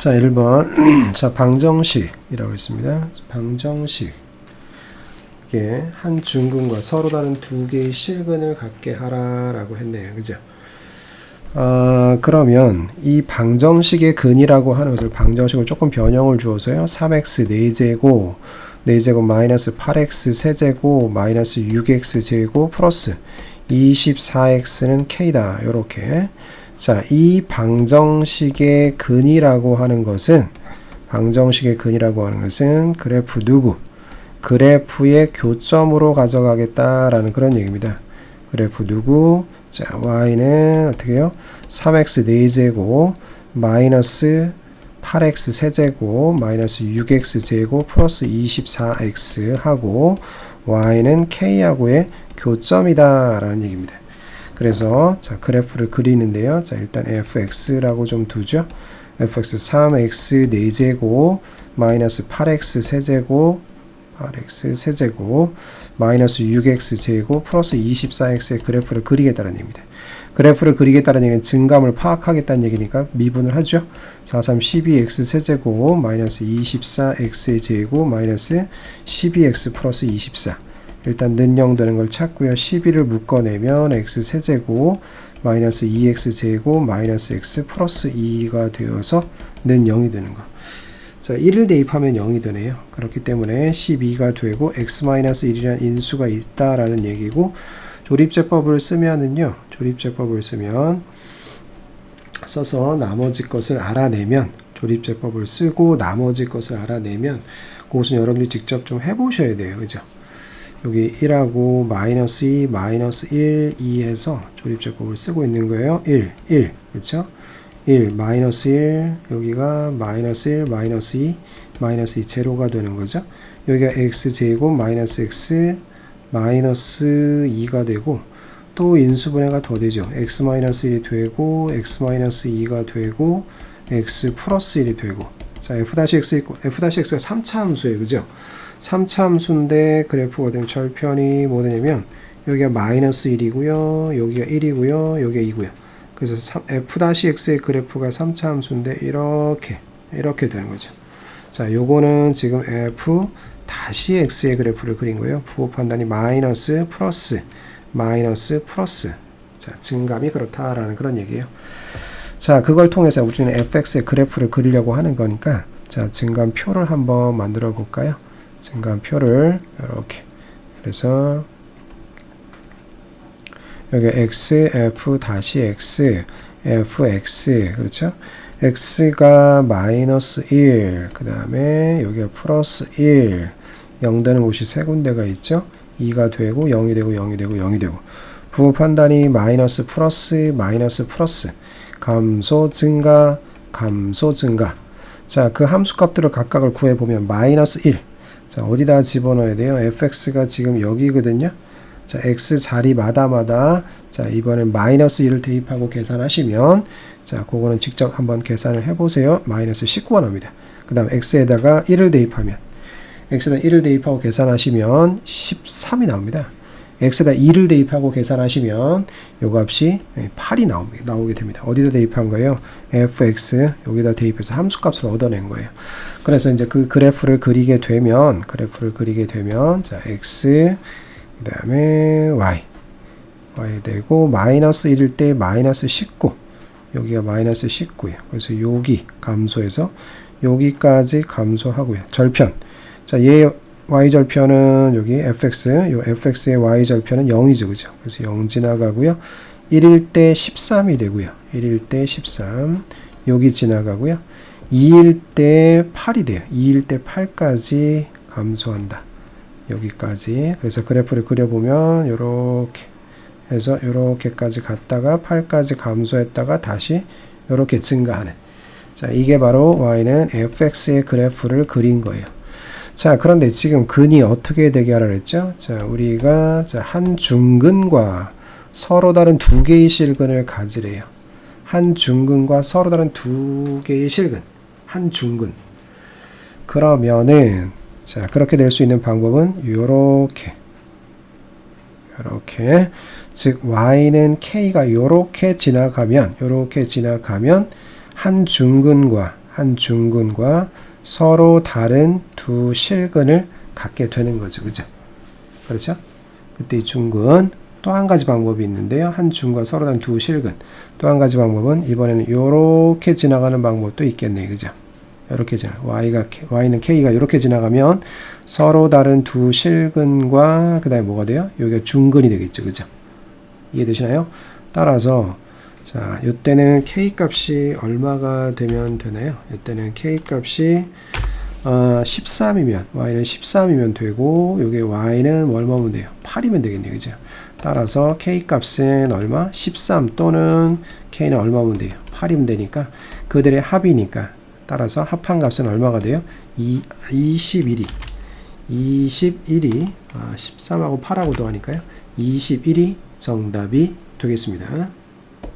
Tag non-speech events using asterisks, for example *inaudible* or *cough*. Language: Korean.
자, 1번. *clears throat* 자, 방정식이라고 있습니다. 방정식. 이게 한 중근과 서로 다른 두 개의 실근을 갖게 하라라고 했네요. 그죠? 아, 그러면 이 방정식의 근이라고 하는 것을 방정식을 조금 변형을 주어서요. 3x 4제곱 4제곱 마이너스 8x 세제곱 마이너스 6x 제곱 플러스 24x는 k다. 요렇게. 자, 이 방정식의 근이라고 하는 것은 방정식의 근이라고 하는 것은 그래프 누구? 그래프의 교점으로 가져가겠다라는 그런 얘기입니다. 그래프 누구? 자, y는 어떻게 해요? 3x 4제곱 마이너스 8x 세제곱 마이너스 6x 제곱 플러스 24x 하고 y는 k하고의 교점이다 라는 얘기입니다. 그래서 자 그래프를 그리는데요. 자 일단 fx라고 좀 두죠. fx 3x 4제곱 마이너스 8x 세제곱 8x 세제곱 마이너스 6x 제곱 플러스 24x의 그래프를 그리겠다는 얘기입니다. 그래프를 그리겠다는 얘기는 증감을 파악하겠다는 얘기니까 미분을 하죠. 4, 3, 12x 세제곱 마이너스 24x의 제곱 마이너스 12x 플러스 24 일단 는0 되는 걸 찾고요. 12를 묶어내면 x 세제곱 마이너스 2x 제곱 마이너스 x 플러스 2가 되어서 는 0이 되는 거. 자, 1을 대입하면 0이 되네요. 그렇기 때문에 12가 되고 x-1이라는 인수가 있다라는 얘기고 조립제법을 쓰면은요. 조립제법을 쓰면 써서 나머지 것을 알아내면 조립제법을 쓰고 나머지 것을 알아내면 그것은 여러분들이 직접 좀 해보셔야 돼요. 그죠? 여기 1하고 마이너스 2, 마이너스 1, 2 해서 조립제법을 쓰고 있는 거예요. 1, 1, 그렇죠? 1, 마이너스 1, 여기가 마이너스 1, 마이너스 2, 마이너스 2 제로가 되는 거죠. 여기가 x제곱 마이너스 x 마이너스 2가 되고 또 인수분해가 더 되죠. x 마이너스 1이 되고 x 마이너스 2가 되고 x 플러스 1이 되고 자 f-x 있고 f-x가 3차 함수예요. 그죠? 3차 함수인데 그래프가 된 절편이 뭐 되냐면 여기가 마이너스 1이고요. 여기가 1이고요. 여기가 2고요. 그래서 f-x의 그래프가 3차 함수인데 이렇게 이렇게 되는 거죠. 자, 요거는 지금 f 다시 x의 그래프를 그린 거예요. 부호 판단이 마이너스 플러스 마이너스 플러스 자, 증감이 그렇다라는 그런 얘기예요. 자, 그걸 통해서 우리는 fx의 그래프를 그리려고 하는 거니까 자, 증감표를 한번 만들어 볼까요? 증감표를 이렇게. 그래서 여기 x f 다시 x f x. 그렇죠? x가 마이너스 1, 그 다음에 여기가 플러스 1, 0 되는 곳이 세 군데가 있죠? 2가 되고 0이 되고 0이 되고 0이 되고. 부호 판단이 마이너스 플러스 마이너스 플러스. 감소 증가 감소 증가. 자 그 함수 값들을 각각을 구해보면 마이너스 1 자, 어디다 집어넣어야 돼요? fx가 지금 여기거든요. 자, x 자리마다마다 자, 이번엔 마이너스 1을 대입하고 계산하시면 자, 그거는 직접 한번 계산을 해 보세요. 마이너스 19가 나옵니다. 그다음 x에다가 1을 대입하면 x에다 1을 대입하고 계산하시면 13이 나옵니다. X에다 2를 대입하고 계산하시면 요 값이 8이 나오게, 나오게 됩니다. 어디다 대입한 거예요? fx 여기다 대입해서 함수값을 얻어낸 거예요. 그래서 이제 그 그래프를 그리게 되면 그래프를 그리게 되면 자 x 그 다음에 y y 되고 마이너스 1일 때 마이너스 19 여기가 마이너스 19예요. 그래서 여기 감소해서 여기까지 감소하고요. 절편 자 얘 y절편은 여기 fx, 요 fx의 y절편은 0이죠. 그죠? 그래서 0 지나가고요. 1일 때 13이 되고요. 1일 때 13. 여기 지나가고요. 2일 때 8이 돼요. 2일 때 8까지 감소한다. 여기까지. 그래서 그래프를 그려보면 이렇게 해서 이렇게까지 갔다가 8까지 감소했다가 다시 이렇게 증가하는. 자, 이게 바로 y는 fx의 그래프를 그린 거예요. 자, 그런데 지금 근이 어떻게 되게 하라 그랬죠? 자, 우리가 자, 한 중근과 서로 다른 두 개의 실근을 가지래요. 한 중근과 서로 다른 두 개의 실근. 한 중근. 그러면은 자, 그렇게 될 수 있는 방법은 요렇게 요렇게 즉 y는 k가 요렇게 지나가면 요렇게 지나가면 한 중근과 한 중근과 서로 다른 두 실근을 갖게 되는 거죠. 그죠? 그렇죠? 그때 이 중근 또 한 가지 방법이 있는데요. 한 중과 서로 다른 두 실근. 또 한 가지 방법은 이번에는 이렇게 지나가는 방법도 있겠네요. 그죠? 이렇게 지나. y가 y는 k가 이렇게 지나가면 서로 다른 두 실근과 그다음에 뭐가 돼요? 여기가 중근이 되겠죠. 그죠? 이해되시나요? 따라서 자, 이때는 k 값이 얼마가 되면 되나요? 이때는 k 값이 어, 13이면 y는 13이면 되고 여기 y는 얼마면 돼요? 8이면 되겠네요. 그죠? 따라서 k 값은 얼마? 13 또는 k는 얼마면 돼요? 8이면 되니까 그들의 합이니까 따라서 합한 값은 얼마가 돼요? 2, 21이 21이 아, 13하고 8하고 더하니까요. 21이 정답이 되겠습니다.